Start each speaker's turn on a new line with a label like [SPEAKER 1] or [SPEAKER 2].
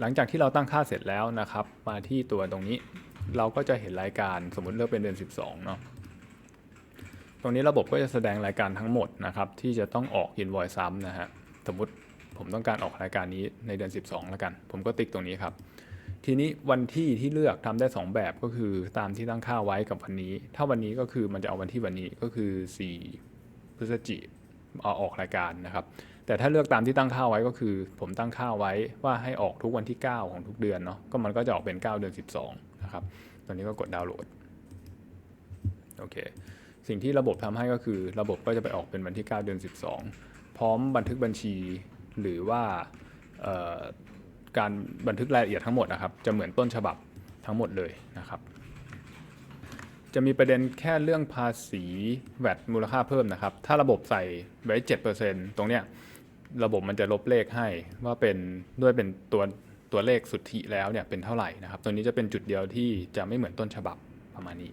[SPEAKER 1] หลังจากที่เราตั้งค่าเสร็จแล้วนะครับ มาที่ตัวตรงนี้เราก็จะเห็นรายการสมมติเลือกเป็นเดือน 12 เนาะตรงนี้ระบบก็จะแสดงรายการทั้งหมดนะครับ ที่จะต้องออก invoice ซ้ำนะฮะสมมติผมต้องการออกรายการนี้ในเดือน 12 แล้วกัน ผมก็ติ๊กตรงนี้ครับ ทีนี้วันที่ที่เลือกทำได้ 2 แบบก็คือตามที่ตั้งค่าไว้กับวันนี้ ถ้าวันนี้ก็คือมันจะเอาวันที่วันนี้ก็คือ 4 พฤศจิเอาออกรายการนะครับ แต่ถ้าเลือกตามที่ตั้งค่าไว้ก็คือ ผมตั้งค่าไว้ว่าให้ออกทุกวันที่ 9 ของทุกเดือนเนาะก็มันก็จะออกเป็น 9 เดือน 12 นะครับ ตอนนี้ก็กดดาวน์โหลดโอเคสิ่งที่ระบบทำให้ก็คือ ระบบก็จะไปออกเป็นวันที่ 9 เดือน 12 พร้อมบันทึกบัญชีหรือว่าการบันทึกรายละเอียดทั้งหมดนะครับ จะเหมือนต้นฉบับทั้งหมดเลยนะครับ จะมีประเด็นแค่เรื่องภาษีแวดมูลค่าเพิ่มนะครับ ถ้าระบบใส่ไว้ 7%ตรงเนี้ย ระบบมันจะลบเลขให้ว่าเป็นด้วยเป็นตัวตัวเลขสุทธิแล้วเนี่ยเป็นเท่าไหร่นะครับ ตัวนี้จะเป็นจุดเดียวที่จะไม่เหมือนต้นฉบับประมาณนี้